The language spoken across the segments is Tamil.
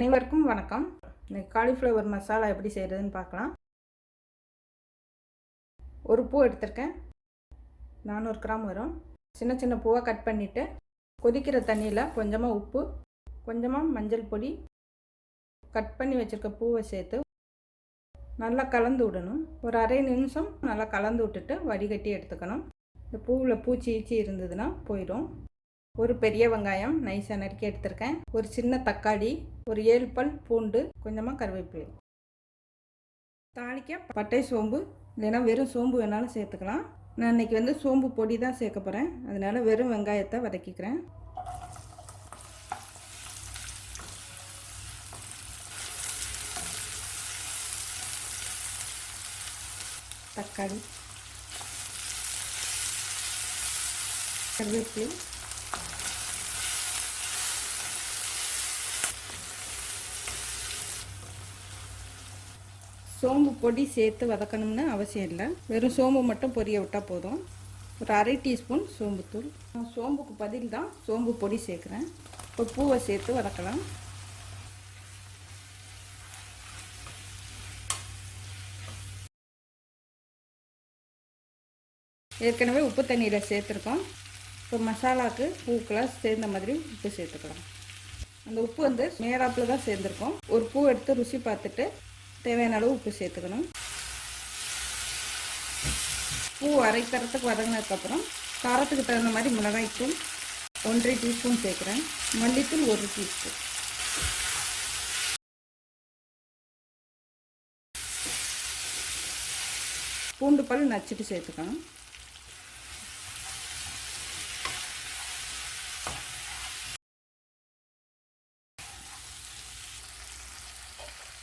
அனைவருக்கும் வணக்கம். இன்னைக்கு காலிஃப்ளவர் மசாலா எப்படி செய்கிறதுன்னு பார்க்கலாம். ஒரு பூ எடுத்திருக்கேன். நானூறு கிராம் வரும். சின்ன சின்ன பூவாக கட் பண்ணிவிட்டு கொதிக்கிற தண்ணியில் கொஞ்சமாக உப்பு கொஞ்சமாக மஞ்சள் பொடி கட் பண்ணி வச்சுருக்க பூவை சேர்த்து நல்லா கலந்து விடணும். ஒரு அரை நிமிஷம் நல்லா கலந்து விட்டுட்டு வடிகட்டி எடுத்துக்கணும். இந்த பூவில் பூச்சி ஈச்சி இருந்ததுன்னா போயிடும். ஒரு பெரிய வெங்காயம் நைஸாக நறுக்கி எடுத்திருக்கேன். ஒரு சின்ன தக்காளி ஒரு ஏழு பல் பூண்டு கொஞ்சமாக கருவேப்பிலை. தாளிக்க பட்டை சோம்பு இல்லைன்னா வெறும் சோம்பு வேணாலும் சேர்த்துக்கலாம். நான் இன்றைக்கி வந்து சோம்பு பொடி தான் சேர்க்க போகிறேன் அதனால் வெறும் வெங்காயத்தை வதக்கிக்கிறேன். தக்காளி கருவேப்பிலை சோம்பு பொடி சேர்த்து வதக்கணும்னு அவசியம் இல்லை. வெறும் சோம்பு மட்டும் பொரிய விட்டால் போதும். ஒரு அரை டீஸ்பூன் சோம்புத்தூள் நான் சோம்புக்கு பதில் தான் சோம்பு பொடி சேர்க்குறேன். இப்போ பூவை சேர்த்து வதக்கலாம். ஏற்கனவே உப்பு தண்ணியில் சேர்த்துருக்கோம். இப்போ மசாலாவுக்கு பூக்கெலாம் சேர்ந்த மாதிரி உப்பு சேர்த்துக்கலாம். அந்த உப்பு வந்து மேலாப்பில் தான் சேர்ந்துருக்கோம். ஒரு பூ எடுத்து ருசி பார்த்துட்டு தேவையான அளவு உப்பு சேர்த்துக்கணும். பூ அரைக்கிறதுக்கு வதங்கினதுக்கப்புறம் காரத்துக்கு தகுந்த மாதிரி மிளகாய்த்தூள் ஒன்றரை டீஸ்பூன் சேர்க்குறேன். மல்லித்தூள் ஒரு டீஸ்பூன். பூண்டு பல் நச்சுட்டு சேர்த்துக்கணும்.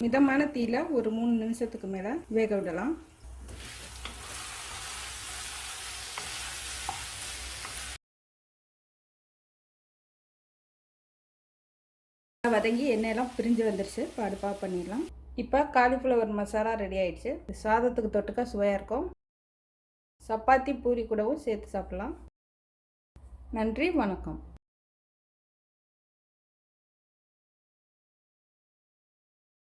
மிதமான தீயில் ஒரு மூணு நிமிஷத்துக்கு மேலே வேக விடலாம். வதங்கி எண்ணெயெல்லாம் பிரிஞ்சு வந்துருச்சு. இப்போ அடுப்பாக பண்ணிடலாம். இப்போ காலிஃப்ளவர் மசாலா ரெடி ஆயிடுச்சு. சாதத்துக்கு தொட்டுக்க சுவையாக இருக்கும். சப்பாத்தி பூரி கூடவும் சேர்த்து சாப்பிட்லாம். நன்றி வணக்கம்.